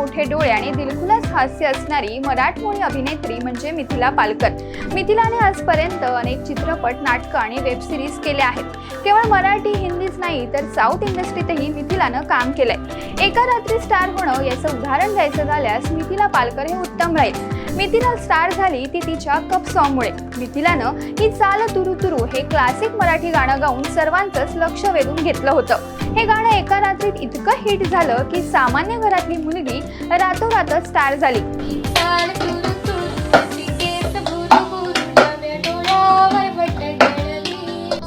मोठे डोळे आणि दिलखुलात हास्य असणारी मराठमोळी अभिनेत्री म्हणजे मिथिला पालकर. मिथिलाने आजपर्यंत अनेक चित्रपट नाटकं आणि वेब सिरीज केले आहेत. केवळ मराठी हिंदीच नाही तर साऊथ इंडस्ट्रीतही मिथिलानं काम केलंय. एका रात्री स्टार होणं याचं उदाहरण द्यायचं झाल्यास मिथिला पालकर हे उत्तम राहील. मिथिला स्टार झाली ती तिच्या कप सॉंगमुळे मिथिलानं ही चाल तुरु तुरु हे क्लासिक मराठी गाणं गाऊन सर्वांचंच लक्ष वेधून घेतलं होतं. हे गाणं एका रात्रीत इतकं हिट झालं की सामान्य घरातली मुलगी रातोरातच स्टार झाली.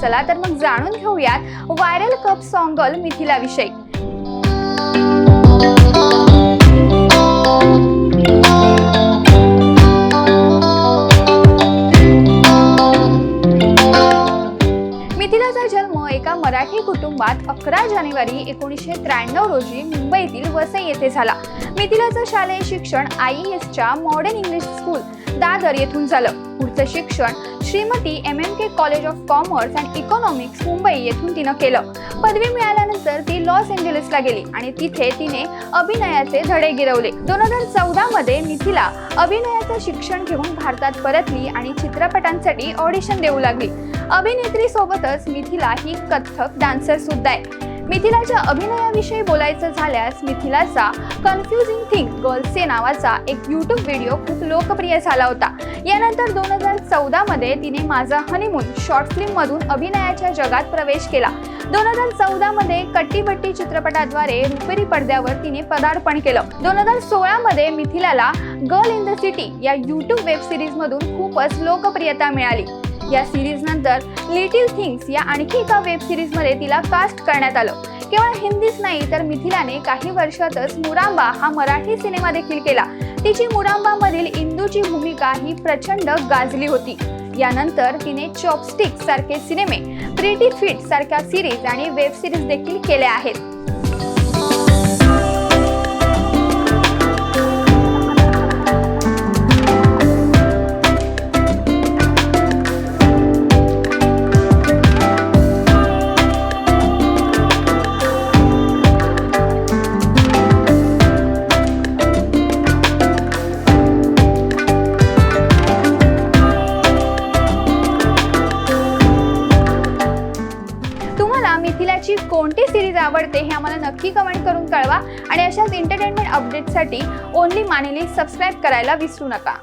चला तर मग जाणून घेऊयात व्हायरल कप सॉंगल मिथिला विषयी यांचा जन्म एका मराठी कुटुंबात अकरा जानेवारी एकोणीसशे त्र्याण्णव रोजी मुंबईतील वसई येथे झाला. मिथिलाचं शालेय शिक्षण आय एसच्या मॉडर्न इंग्लिश स्कूल दादर येथून झालं. पुढचं शिक्षण Shrimati M M K college of commerce and economics Mumbai येथून तिनं केलं. पदवी मिळाल्यानंतर ती लॉस एंजलिसला गेली आणि तिथे तिने अभिनयाचे धडे गिरवले. दोन हजार चौदा मध्ये मिथिला अभिनयाचं शिक्षण घेऊन भारतात परतली आणि चित्रपटांसाठी ऑडिशन देऊ लागली. अभिनेत्री सोबतच मिथिला ही कथ्थक डान्सर सुद्धा आहे. मिथिलाच्या अभिनयाविषयी बोलायचं झाल्यास मिथिलाचा कन्फ्युजिंग थिंग गर्ल्सचे नावाचा एक यूट्यूब व्हिडिओ खूप लोकप्रिय झाला होता. यानंतर दोन हजार चौदामध्ये तिने माझा हनीमून शॉर्ट फिल्ममधून अभिनयाच्या जगात प्रवेश केला. दोन हजार चौदामध्ये कट्टीबट्टी चित्रपटाद्वारे रुपेरी पडद्यावर तिने पदार्पण केलं. दोन हजार सोळामध्ये मिथिलाला गर्ल इन द सिटी या यूट्यूब वेब खूपच लोकप्रियता मिळाली. या सिरीज नंतर लिटिल थिंग्स या आणखी एका वेब सिरीजमध्ये तिला कास्ट करण्यात आलं. केवळ हिंदीच नाही तर मिथिलाने काही वर्षातच मुरांबा हा मराठी सिनेमा देखील केला. तिची मुरांबा मधील इंदूची भूमिका ही प्रचंड गाजली होती. यानंतर तिने चॉपस्टिक सारखे सिनेमे प्रिटी फिट सारख्या सिरीज आणि वेब सिरीज देखील केल्या आहेत. तुमची कोणती सिरीज आवडते हे आम्हाला नक्की कमेंट करून कळवा. आणि अशाच एंटरटेनमेंट अपडेटसाठी ओनली मानेली सबस्क्राईब करायला विसरू नका.